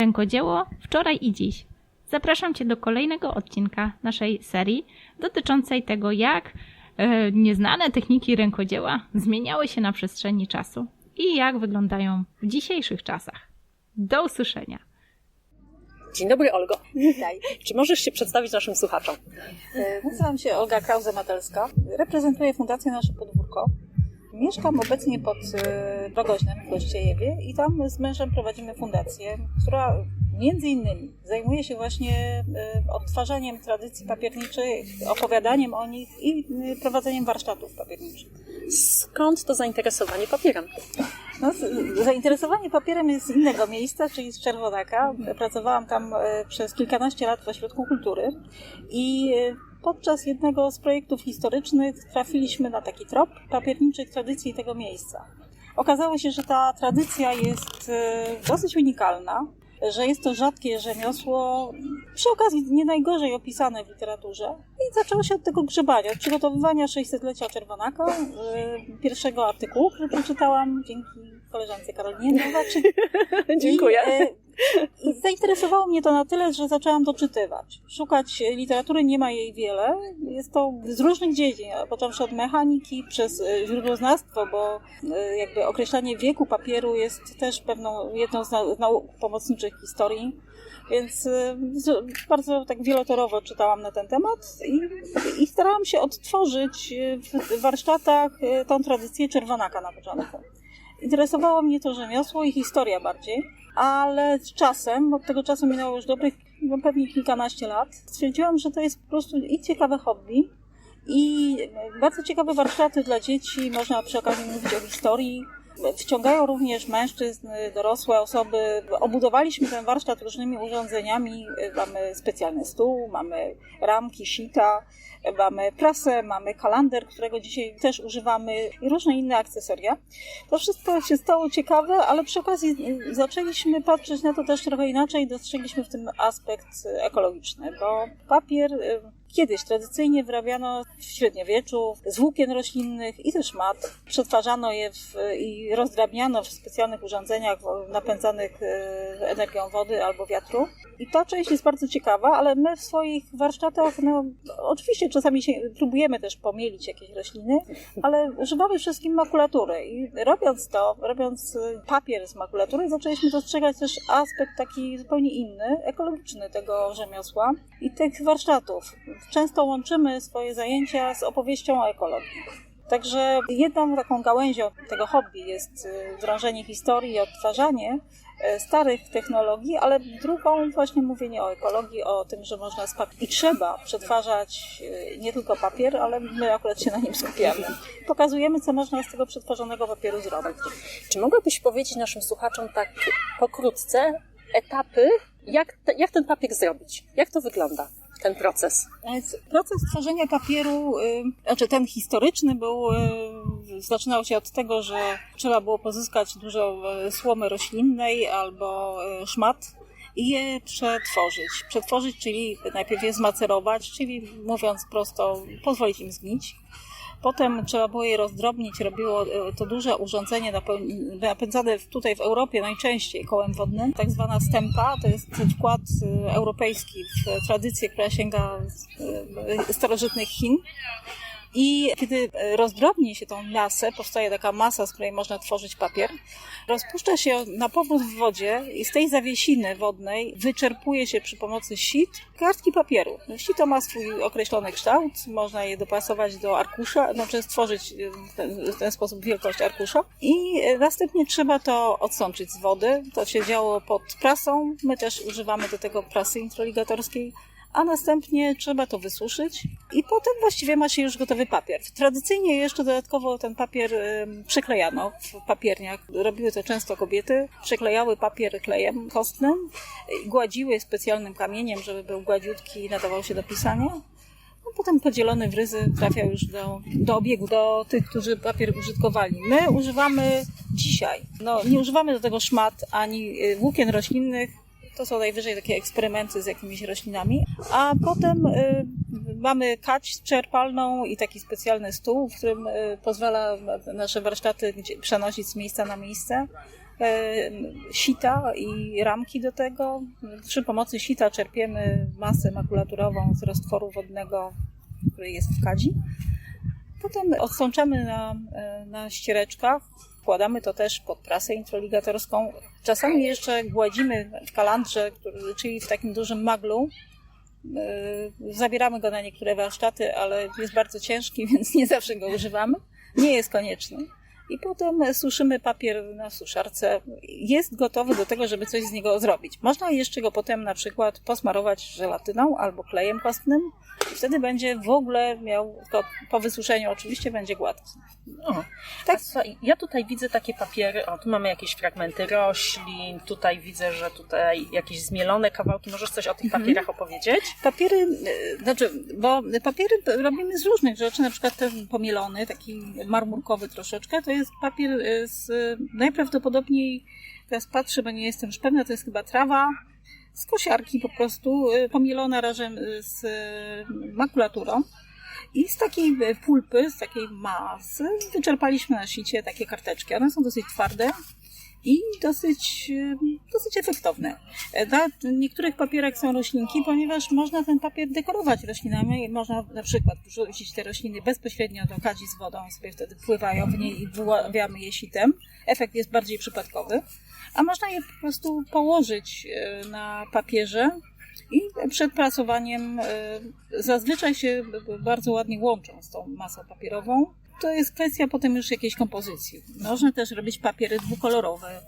Rękodzieło wczoraj i dziś. Zapraszam Cię do kolejnego odcinka naszej serii dotyczącej tego, jak e, nieznane techniki rękodzieła zmieniały się na przestrzeni czasu i jak wyglądają w dzisiejszych czasach. Do usłyszenia. Dzień dobry, Olgo. Witaj. Czy możesz się przedstawić naszym słuchaczom? E, Nazywam się Olga Krause-Matelska. Reprezentuję Fundację Nasze Podwórko. Mieszkam obecnie pod Rogoźnem w Gościejewie i tam z mężem prowadzimy fundację, która między innymi zajmuje się właśnie e, odtwarzaniem tradycji papierniczych, opowiadaniem o nich i e, prowadzeniem warsztatów papierniczych. Skąd to zainteresowanie papierem? No, zainteresowanie papierem jest z innego miejsca, czyli z Czerwonaka. Pracowałam tam przez kilkanaście lat w Ośrodku Kultury i podczas jednego z projektów historycznych trafiliśmy na taki trop papierniczych tradycji tego miejsca. Okazało się, że ta tradycja jest e, dosyć unikalna, że jest to rzadkie rzemiosło, przy okazji nie najgorzej opisane w literaturze. I zaczęło się od tego grzebania, od przygotowywania 600-lecia Czerwonaka, e, pierwszego artykułu, który przeczytałam dzięki koleżance Karolinie Nowaczyk. Dziękuję. I, e, I zainteresowało mnie to na tyle, że zaczęłam doczytywać. Szukać literatury nie ma jej wiele. Jest to z różnych dziedzin, począwszy od mechaniki, przez e, źródłoznawstwo, bo e, jakby określanie wieku papieru jest też pewną, jedną z nau- nauk pomocniczych historii. Więc e, bardzo tak wielotorowo czytałam na ten temat i, i starałam się odtworzyć w warsztatach tą tradycję czerwonaka na początku. Interesowało mnie to rzemiosło i historia bardziej, ale z czasem, od tego czasu minęło już dobrych, no pewnie kilkanaście lat, stwierdziłam, że to jest po prostu i ciekawe hobby, i bardzo ciekawe warsztaty dla dzieci, można przy okazji mówić o historii. Wciągają również mężczyzn, dorosłe osoby. Obudowaliśmy ten warsztat różnymi urządzeniami. Mamy specjalny stół, mamy ramki, sita, mamy prasę, mamy kalander, którego dzisiaj też używamy i różne inne akcesoria. To wszystko się stało ciekawe, ale przy okazji zaczęliśmy patrzeć na to też trochę inaczej. Dostrzegliśmy w tym aspekt ekologiczny, bo papier kiedyś tradycyjnie wyrabiano w średniowieczu z włókien roślinnych i też mat. Przetwarzano je w, i rozdrabniano w specjalnych urządzeniach napędzanych y, energią wody albo wiatru. I ta część jest bardzo ciekawa, ale my w swoich warsztatach, no oczywiście czasami się próbujemy też pomielić jakieś rośliny, ale używamy wszystkim makulatury. I robiąc to, robiąc y, papier z makulatury, zaczęliśmy dostrzegać też aspekt taki zupełnie inny, ekologiczny tego rzemiosła i tych warsztatów. Często łączymy swoje zajęcia z opowieścią o ekologii. Także jedną taką gałęzią tego hobby jest y, drążenie historii i odtwarzanie starych technologii, ale drugą właśnie mówienie o ekologii, o tym, że można spak- i trzeba przetwarzać y, nie tylko papier, ale my akurat się na nim skupiamy. Pokazujemy, co można z tego przetworzonego papieru zrobić. Czy mogłabyś powiedzieć naszym słuchaczom tak pokrótce etapy, jak, te, jak ten papier zrobić? Jak to wygląda, ten proces? Więc Proces tworzenia papieru, y, znaczy ten historyczny był, y, zaczynał się od tego, że trzeba było pozyskać dużo y, słomy roślinnej albo y, szmat i je przetworzyć. Przetworzyć, czyli najpierw je zmacerować, czyli mówiąc prosto, pozwolić im zgnić. Potem trzeba było je rozdrobnić, robiło y, to duże urządzenie napędzane tutaj w Europie najczęściej kołem wodnym, tak zwana stępa, to jest wkład y, europejski w tradycję, która sięga y, starożytnych Chin. I kiedy e, rozdrobni się tą masę, powstaje taka masa, z której można tworzyć papier, rozpuszcza się na powrót w wodzie i z tej zawiesiny wodnej wyczerpuje się przy pomocy sit kartki papieru. Sito ma swój określony kształt, można je dopasować do arkusza, znaczy stworzyć e, w ten, w ten sposób wielkość arkusza i e, następnie trzeba to odsączyć z wody. To się działo pod prasą, my też używamy do tego prasy introligatorskiej a następnie trzeba to wysuszyć i potem właściwie ma się już gotowy papier. Tradycyjnie jeszcze dodatkowo ten papier przyklejano w papierniach. Robiły to często kobiety. Przyklejały papier klejem kostnym, gładziły specjalnym kamieniem, żeby był gładziutki i nadawał się do pisania. No, potem podzielony w ryzy trafiał już do, do obiegu, do tych, którzy papier użytkowali. My używamy dzisiaj, no nie używamy do tego szmat ani y, włókien roślinnych, to są najwyżej takie eksperymenty z jakimiś roślinami. A potem y, mamy kać czerpalną i taki specjalny stół, w którym y, pozwala nasze warsztaty gdzie, przenosić z miejsca na miejsce. e, sita i ramki do tego. Przy pomocy sita czerpiemy masę makulaturową z roztworu wodnego, który jest w kadzi. Potem odsączamy na, e, na ściereczkach, wkładamy to też pod prasę introligatorską. Czasami jeszcze gładzimy w kalandrze, czyli w takim dużym maglu. E, Zabieramy go na niektóre warsztaty, ale jest bardzo ciężki, więc nie zawsze go używamy. Nie jest konieczny. I potem suszymy papier na suszarce. Jest gotowy do tego, żeby coś z niego zrobić. Można jeszcze go potem na przykład posmarować żelatyną albo klejem kostnym. I wtedy będzie w ogóle miał, po wysuszeniu oczywiście będzie gładki. O, Tak. Słuchaj, ja tutaj widzę takie papiery, o tu mamy jakieś fragmenty roślin, tutaj widzę, że tutaj jakieś zmielone kawałki. Możesz coś o tych Mhm. papierach opowiedzieć? Papiery, e, znaczy, bo papiery robimy z różnych rzeczy, na przykład ten pomielony, taki marmurkowy troszeczkę, to jest papier e, z najprawdopodobniej, teraz patrzę, bo nie jestem już pewna, to jest chyba trawa z kosiarki po prostu, e, pomielona razem z makulaturą. I z takiej e, pulpy, z takiej masy wyczerpaliśmy na sicie takie karteczki. One są dosyć twarde i dosyć, e, dosyć efektowne. E, Na niektórych papierach są roślinki, ponieważ można ten papier dekorować roślinami. Można na przykład wrzucić te rośliny bezpośrednio do kadzi z wodą, sobie wtedy pływają w niej i wyławiamy je sitem. Efekt jest bardziej przypadkowy. A można je po prostu położyć e, na papierze i przed pracowaniem e, zazwyczaj się bardzo ładnie łączą z tą masą papierową. To jest kwestia potem już jakiejś kompozycji. Można też robić papiery dwukolorowe.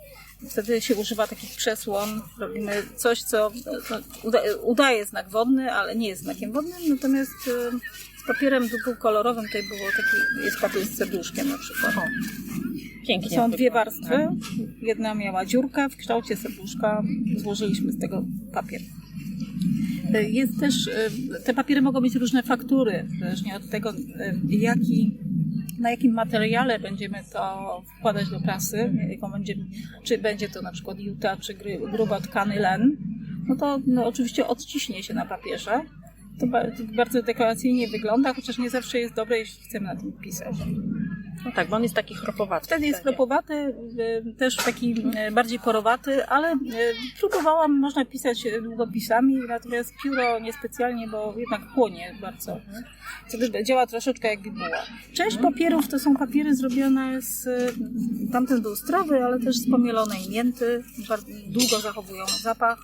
Wtedy się używa takich przesłon. Robimy coś, co uda, udaje znak wodny, ale nie jest znakiem wodnym. Natomiast e, z papierem dwukolorowym tutaj było taki, jest papier z serduszkiem na przykład. Pięknie. Są dwie warstwy. Jedna miała dziurkę w kształcie serduszka. Złożyliśmy z tego papier. Y, Jest też, y, te papiery mogą mieć różne faktury, zależnie od tego, y, jaki, na jakim materiale będziemy to wkładać do prasy, jaką będzie, czy będzie to na przykład juta, czy gruba tkany len, no to no, oczywiście odciśnie się na papierze. To bardzo dekoracyjnie wygląda, chociaż nie zawsze jest dobre, jeśli chcemy na tym pisać. No tak, bo on jest taki chropowaty. Wtedy jest Wtedy. kropowaty, y, też taki y, bardziej porowaty, ale y, próbowałam, można pisać długopisami, natomiast pióro niespecjalnie, bo jednak chłonie bardzo. Wtedy działa troszeczkę jak bibuła. Część papierów to są papiery zrobione z, tamten był zdrowy, ale też z pomielonej mięty, długo zachowują zapach,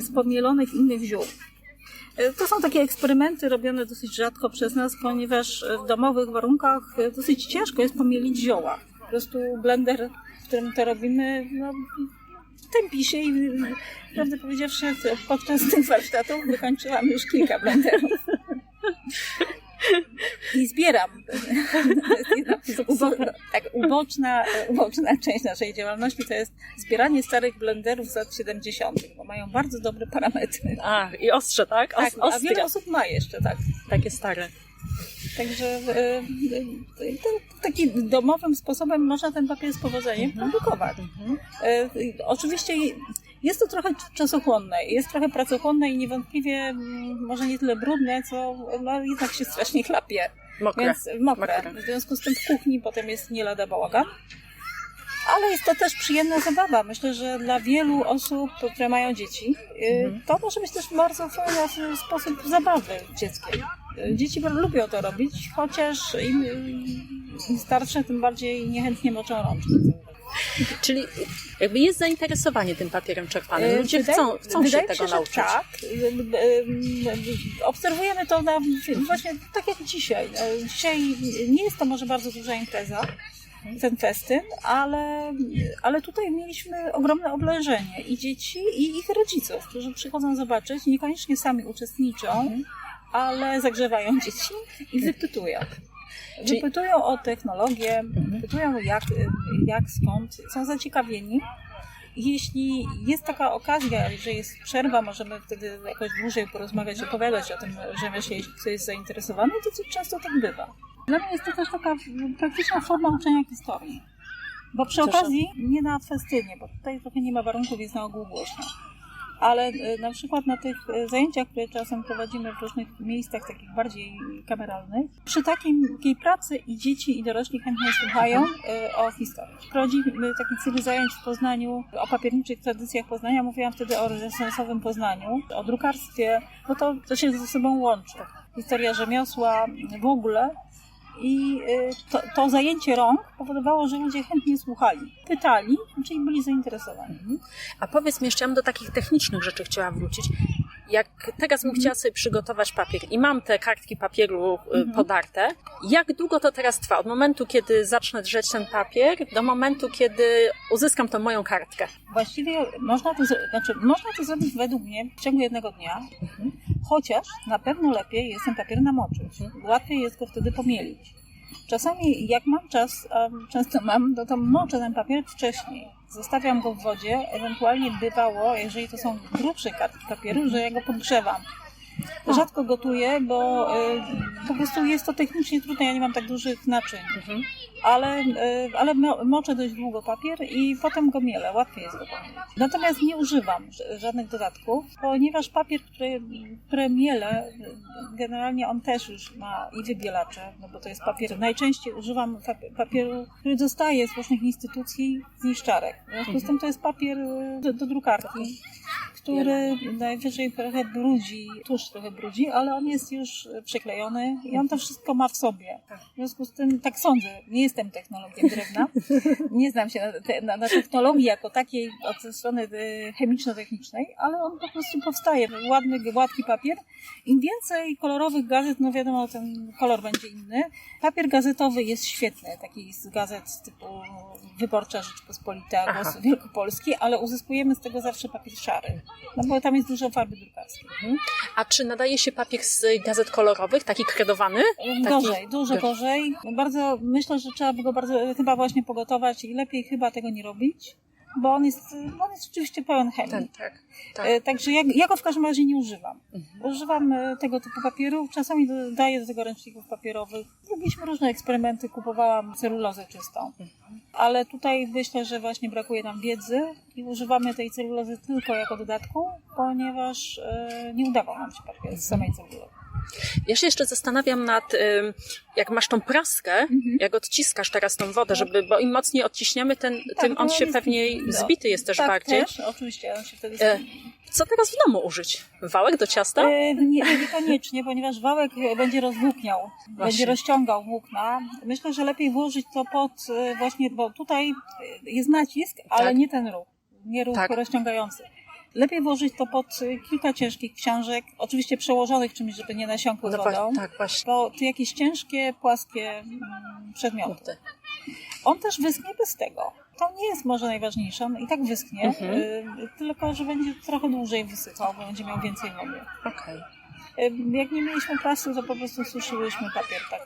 z pomielonych innych ziół. E, To są takie eksperymenty robione dosyć rzadko przez nas, ponieważ w domowych warunkach e, dosyć ciężko jest pomielić zioła. Po prostu blender, w którym to robimy, no, tępi się i prawdę powiedziawszy, podczas tych warsztatów wykończyłam już kilka blenderów. I zbieram. Tak, uboczna, uboczna część naszej działalności to jest zbieranie starych blenderów z lat 70., bo mają bardzo dobre parametry. A, i ostrze, tak? Os- Tak, a wiele osób ma jeszcze, tak. Takie stare. Także e, e, takim domowym sposobem można ten papier z powodzeniem produkować. Mhm. E, oczywiście jest to trochę czasochłonne, jest trochę pracochłonne i niewątpliwie mm, może nie tyle brudne, co no, jednak się strasznie chlapie. Mokre. Więc mokre. Mokre. W związku z tym w kuchni potem jest nie lada bałagan. Ale jest to też przyjemna zabawa. Myślę, że dla wielu osób, które mają dzieci, y, Mhm. to może być też bardzo fajny sposób zabawy dzieckiem. Y, Dzieci bardzo lubią to robić, chociaż im, im starsze, tym bardziej niechętnie moczą rączki. Czyli jakby jest zainteresowanie tym papierem czerpanym. E, Ludzie wydaje- chcą, chcą się tego że nauczyć. Tak. Y, y, Obserwujemy to na, właśnie tak jak dzisiaj. Dzisiaj nie jest to może bardzo duża impreza, ten festyn, ale, ale tutaj mieliśmy ogromne oblężenie i dzieci, i ich rodziców, którzy przychodzą zobaczyć, niekoniecznie sami uczestniczą, ale zagrzewają dzieci i wypytują. Czyli- Wypytują o technologię, pytują jak, jak, skąd, są zaciekawieni. Jeśli jest taka okazja, że jest przerwa, możemy wtedy jakoś dłużej porozmawiać, opowiadać o tym rzemiośle, jeśli ktoś jest zainteresowany, to często tak bywa. Dla mnie jest to też taka praktyczna forma uczenia historii. Bo przy okazji, nie na festynie, bo tutaj trochę nie ma warunków, jest na ogół głośno. Ale e, na przykład na tych e, zajęciach, które czasem prowadzimy w różnych miejscach takich bardziej kameralnych, przy takiej pracy i dzieci i dorośli chętnie słuchają e, o historii. Prowadzimy taki cykl zajęć w Poznaniu o papierniczych tradycjach Poznania. Mówiłam wtedy o renesansowym Poznaniu, o drukarstwie, bo to, to się ze sobą łączy. Historia rzemiosła w ogóle. I y, to, to zajęcie rąk powodowało, że ludzie chętnie słuchali, pytali, czyli byli zainteresowani. A powiedz mi, jeszcze ja do takich technicznych rzeczy chciała wrócić. Jak teraz bym Mhm. chciała sobie przygotować papier i mam te kartki papieru y, Mhm. podarte, jak długo to teraz trwa? Od momentu, kiedy zacznę drzeć ten papier, do momentu, kiedy uzyskam tą moją kartkę. Właściwie można to, znaczy, można to zrobić według mnie w ciągu jednego dnia, chociaż na pewno lepiej jest ten papier namoczyć. Łatwiej jest go wtedy pomielić. Czasami jak mam czas, a często mam, no to moczę ten papier wcześniej. Zostawiam go w wodzie, ewentualnie bywało, jeżeli to są grubsze kartki papieru, że ja go podgrzewam. Rzadko gotuję, bo y, po prostu jest to technicznie trudne, ja nie mam tak dużych naczyń. Mhm. ale, y, ale mo- moczę dość długo papier i potem go mielę, łatwiej jest go pomielić. Natomiast nie używam żadnych dodatków, ponieważ papier, który, który mielę, generalnie on też już ma i wybielacze, no bo to jest papier. Najczęściej używam papi- papieru, który dostaję z różnych instytucji z niszczarek. W związku z tym to jest papier y, do, do drukarki który najwyżej trochę brudzi, tusz trochę brudzi, ale on jest już przyklejony i on to wszystko ma w sobie. W związku z tym, tak sądzę, nie jestem technologiem drewna, nie znam się na, te, na, na technologii jako takiej od strony y, chemiczno-technicznej, ale on po prostu powstaje. Ładny, gładki papier. Im więcej kolorowych gazet, no wiadomo, ten kolor będzie inny. Papier gazetowy jest świetny, taki z gazet typu Wyborcza Rzeczpospolita, Aha. Głos Wielkopolski, ale uzyskujemy z tego zawsze papier szary, no bo tam jest dużo farby drukarskiej. A czy nadaje się papier z gazet kolorowych, taki kredowany? Taki- Gorzej, dużo Gorzej. gorzej. Bardzo, myślę, że trzeba by go bardzo chyba właśnie pogotować i lepiej chyba tego nie robić, bo on jest, on jest oczywiście pełen chemii. Ten, tak. tak. E, Także ja, ja go w każdym razie nie używam. Mhm. Używam e, tego typu papieru, czasami dodaję do tego ręczników papierowych. Robiliśmy różne eksperymenty, kupowałam celulozę czystą. Ale tutaj myślę, że właśnie brakuje nam wiedzy i używamy tej celulozy tylko jako dodatku, ponieważ e, nie udawał nam się papier z samej celulozy. Ja się jeszcze zastanawiam nad, jak masz tą praskę, jak odciskasz teraz tą wodę, żeby, bo im mocniej odciśniemy, ten, Mhm. Tak, tym on się pewnie no, zbity jest też tak, bardziej. Też, oczywiście, on się wtedy E, Co teraz w domu użyć? Wałek do ciasta? E, nie, niekoniecznie, ponieważ wałek e, będzie rozwłókniał, będzie rozciągał włókna. Myślę, że lepiej włożyć to pod właśnie, bo tutaj jest nacisk, ale Tak. nie ten ruch, nie ruch Tak. rozciągający. Lepiej włożyć to pod e, kilka ciężkich książek, oczywiście przełożonych czymś, żeby nie nasiąkły No wodą. tak, właśnie. Bo tu jakieś ciężkie, płaskie mm, przedmioty. On też wyschnie bez tego. To nie jest może najważniejsze, on i tak wyschnie, Mhm. y, tylko że będzie trochę dłużej wysychał, bo będzie miał więcej wody. Okej. Y, Jak nie mieliśmy prasy, to po prostu suszyłyśmy papier tak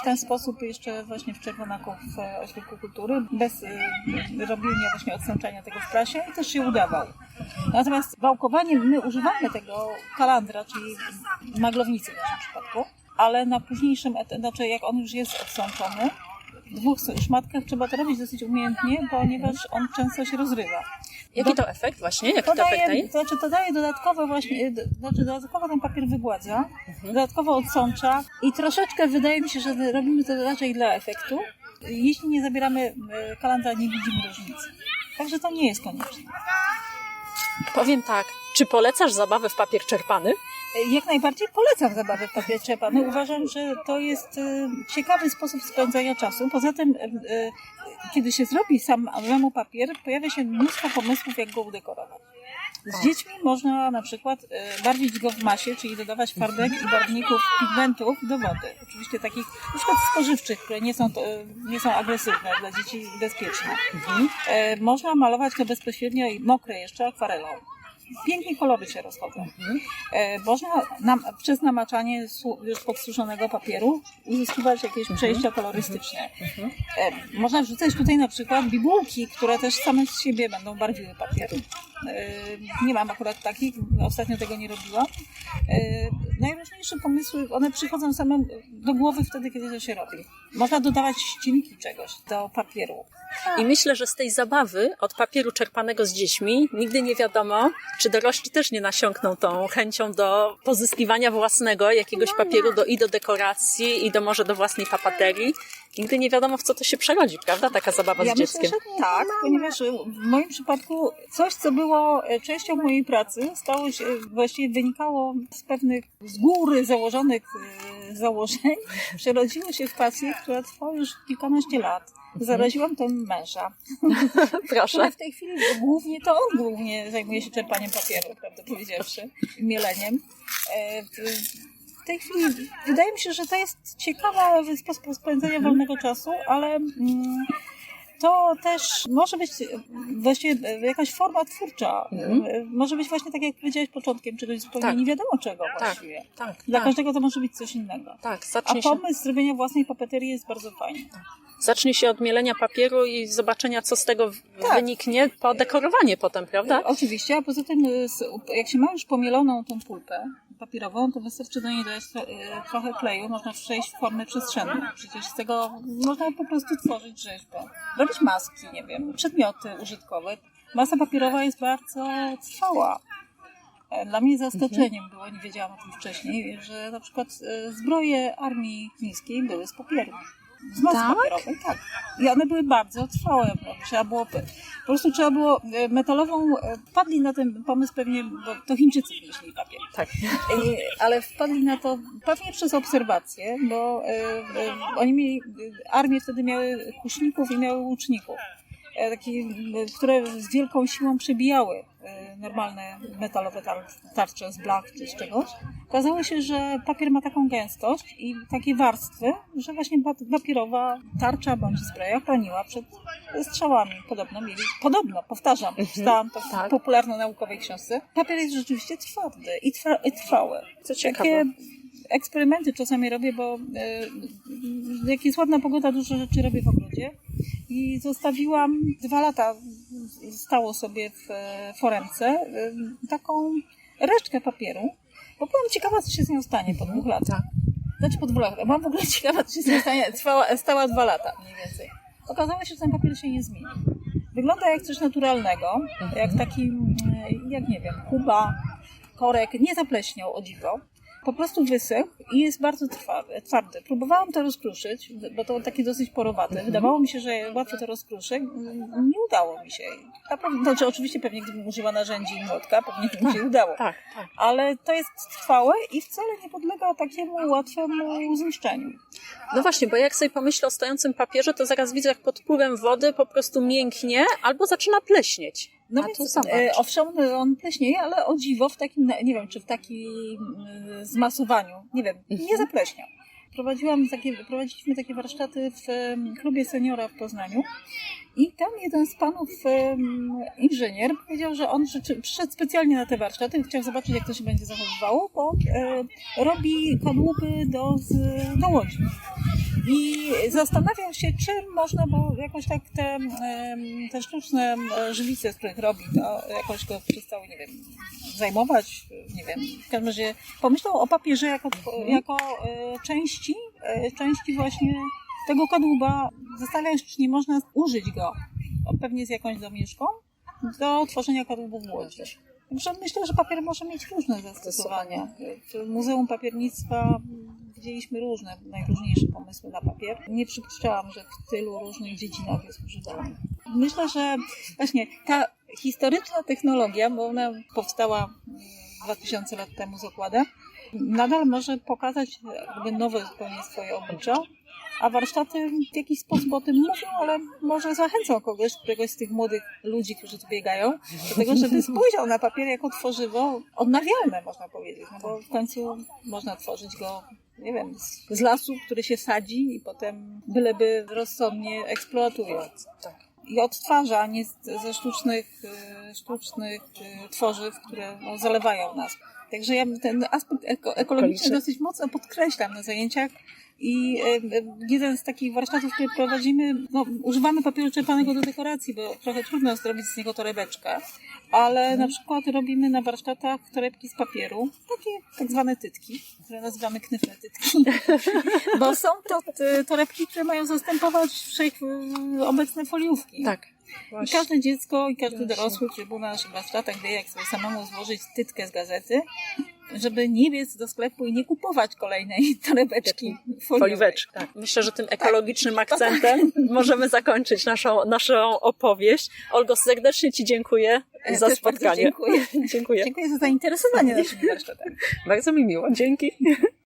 w ten sposób jeszcze właśnie w Czerwonaku w e, Ośrodku Kultury, bez y, robienia właśnie odsączania tego w prasie i też się udawał. Natomiast wałkowaniem my używamy tego kalandra, czyli maglownicy w naszym przypadku, ale na późniejszym etapie, znaczy jak on już jest odsączony, dwóch szmatkach trzeba to robić dosyć umiejętnie, ponieważ on często się rozrywa. Jaki to efekt właśnie? Jaki To to efekt daje, daje? to znaczy to daje dodatkowe właśnie, d- znaczy dodatkowo ten papier wygładza, dodatkowo odsącza i troszeczkę wydaje mi się, że robimy to raczej dla efektu. Jeśli nie zabieramy e, kalandra, nie widzimy różnicy. Także to nie jest konieczne. Powiem tak, czy polecasz zabawę w papier czerpany? Jak najbardziej polecam zabawę w papier czerpany. Uważam, że to jest e, ciekawy sposób spędzania czasu. Poza tym, e, e, kiedy się zrobi samemu papier, pojawia się mnóstwo pomysłów, jak go udekorować. Z dziećmi można na przykład barwić go w masie, czyli dodawać farbek i barwników, pigmentów do wody. Oczywiście takich na przykład spożywczych, które nie są, nie są agresywne, dla dzieci bezpieczne. E, Można malować to bezpośrednio i mokre jeszcze akwarelą. Pięknie kolory się rozchodzą. E, Można nam, przez namaczanie już podsuszonego papieru uzyskiwać jakieś przejścia kolorystyczne. E, Można wrzucać tutaj na przykład bibułki, które też same z siebie będą barwiły papier. Nie mam akurat takich, ostatnio tego nie robiłam, najróżniejsze pomysły, one przychodzą same do głowy wtedy, kiedy to się robi. Można dodawać ścinki czegoś do papieru. I myślę, że z tej zabawy od papieru czerpanego z dziećmi nigdy nie wiadomo, czy dorośli też nie nasiąkną tą chęcią do pozyskiwania własnego jakiegoś papieru do, i do dekoracji, i do może do własnej papaterii. Nigdy nie wiadomo, w co to się przerodzi, prawda? Taka zabawa Ja z dzieckiem. myślę, że tak, ponieważ e, w moim przypadku coś, co było e, częścią mojej pracy, stało się, właściwie wynikało z pewnych z góry założonych e, założeń, przerodziło się w pasję, która trwa już kilkanaście lat. Zaraziłam tym męża, Proszę. ale w tej chwili głównie to on głównie zajmuje się czerpaniem papieru, prawdę powiedziawszy, mieleniem. W- tej chwili wydaje mi się, że to jest ciekawy sposób spędzania wolnego czasu, ale mm, to też może być właściwie jakaś forma twórcza. Mhm. E, Może być właśnie tak, jak powiedziałeś początkiem, czegoś zupełnie Tak. nie wiadomo czego właściwie. Tak, Dla tak, każdego to może być coś innego. tak. A Zacznie się, pomysł zrobienia własnej papeterii jest bardzo fajny. zacznie się od mielenia papieru i zobaczenia, co z tego Tak. wyniknie, po dekorowanie potem, prawda? E, Oczywiście, a poza tym, e, jak się ma już pomieloną tą pulpę papierową, to wystarczy do niej dodać tro- e, trochę kleju, można przejść w formę przestrzenną. Przecież z tego można po prostu tworzyć rzeźbę. Robić maski, nie wiem, przedmioty użytkowe. Masa papierowa jest bardzo trwała. E, Dla mnie zaskoczeniem było, nie wiedziałam o tym wcześniej, że na przykład e, zbroje armii chińskiej były z papieru. Z masy Tak? papierowej, tak. I one były bardzo trwałe. Trzeba było, po prostu trzeba było e, metalową, e, wpadli na ten pomysł pewnie, bo to Chińczycy wymyślili papier. Tak. E, Ale wpadli na to pewnie przez obserwacje, bo e, e, oni mieli, armie wtedy miały kuszników i miały łuczników. E, Taki, e, które z wielką siłą przebijały normalne metalowe tar- tarcze z blach czy z czegoś. Okazało się, że papier ma taką gęstość i takie warstwy, że właśnie pa- papierowa tarcza bądź zbroja chroniła przed strzałami. Podobno mieli, podobno, powtarzam, czytałam to w tak. popularno-naukowej książce. Papier jest rzeczywiście twardy i, trwa, i trwały. Co Takie ciekawe. eksperymenty czasami robię, bo e, jak jest ładna pogoda, dużo rzeczy robię w ogrodzie. I zostawiłam dwa lata, stało sobie w e, foremce, e, taką resztkę papieru, bo byłam ciekawa, co się z nią stanie po dwóch latach. Znaczy po dwóch latach. Byłam w ogóle ciekawa, co się z nią stanie. Trwała, stała dwa lata mniej więcej. Okazało się, że ten papier się nie zmieni. Wygląda jak coś naturalnego, jak taki, mm, jak nie wiem, kuba, korek, nie zapleśniał o dziwo. Po prostu wysechł i jest bardzo trwawy, twardy. Próbowałam to rozkruszyć, bo to takie dosyć porowate. Wydawało mi się, że łatwo to rozkruszę. Nie udało mi się. Naprawdę, znaczy, oczywiście pewnie gdybym użyła narzędzi i młotka, pewnie by mi się udało. Tak, tak. Ale to jest trwałe i wcale nie podlega takiemu łatwemu zniszczeniu. No właśnie, bo jak sobie pomyślę o stojącym papierze, to zaraz widzę, jak pod wpływem wody po prostu mięknie albo zaczyna pleśnieć. No A więc, e, owszem, on pleśnieje, ale o dziwo w takim, nie wiem, czy w takim e, zmasowaniu, nie wiem, nie zapleśniał. Prowadziłam takie, prowadziliśmy takie warsztaty w em, klubie seniora w Poznaniu i tam jeden z panów inżynier powiedział, że on przyszedł specjalnie na te warsztaty, chciał zobaczyć, jak to się będzie zachowywało, bo e, robi kadłuby do, do łodzi. I zastanawiał się, czym można, bo jakoś tak te, te sztuczne żywice, z których robi, to jakoś go przestały, nie wiem, zajmować, nie wiem. W każdym razie pomyślał o papierze jako, jako e, części, e, części właśnie tego kadłuba. Się, czy nie można użyć go, pewnie z jakąś domieszką, do tworzenia kadłubów w Łodzi. Także myślę, że papier może mieć różne zastosowania. W Muzeum Papiernictwa widzieliśmy różne, najróżniejsze pomysły na papier. Nie przypuszczałam, że w tylu różnych dziedzinach jest używany. Myślę, że właśnie ta historyczna technologia, bo ona powstała mm, 2000 lat temu z okładem, nadal może pokazać jakby nowe zupełnie swoje oblicza, a warsztaty w jakiś sposób o tym mówią, ale może zachęcą kogoś, któregoś z tych młodych ludzi, którzy tu biegają, do tego, żeby spojrzał na papier jako tworzywo odnawialne, można powiedzieć, no bo w końcu można tworzyć go nie wiem, z, lasu, który się sadzi i potem byleby rozsądnie eksploatuje. Tak. I odtwarza, a nie ze sztucznych, e, sztucznych e, tworzyw, które no, zalewają nas. Także ja ten aspekt eko, Ekologiczny. dosyć mocno podkreślam na zajęciach. I jeden z takich warsztatów, które prowadzimy, no, używamy papieru czerpanego do dekoracji, bo trochę trudno zrobić z niego torebeczkę, ale na przykład robimy na warsztatach torebki z papieru, takie tak zwane tytki, które nazywamy knyfne tytki, bo są to t- torebki, które mają zastępować wszechobecne foliówki. Tak. I każde dziecko i każdy dorosły, który był na naszych warsztatach, wie jak sobie samemu złożyć tytkę z gazety, żeby nie biec do sklepu i nie kupować kolejnej torebeczki foliowej. Foliweczka. Tak. Myślę, że tym ekologicznym akcentem możemy zakończyć naszą, naszą opowieść. Olgo, serdecznie Ci dziękuję Ja za spotkanie. Dziękuję. dziękuję. Dziękuję za zainteresowanie naszymi warsztatami. Bardzo mi miło. Dzięki.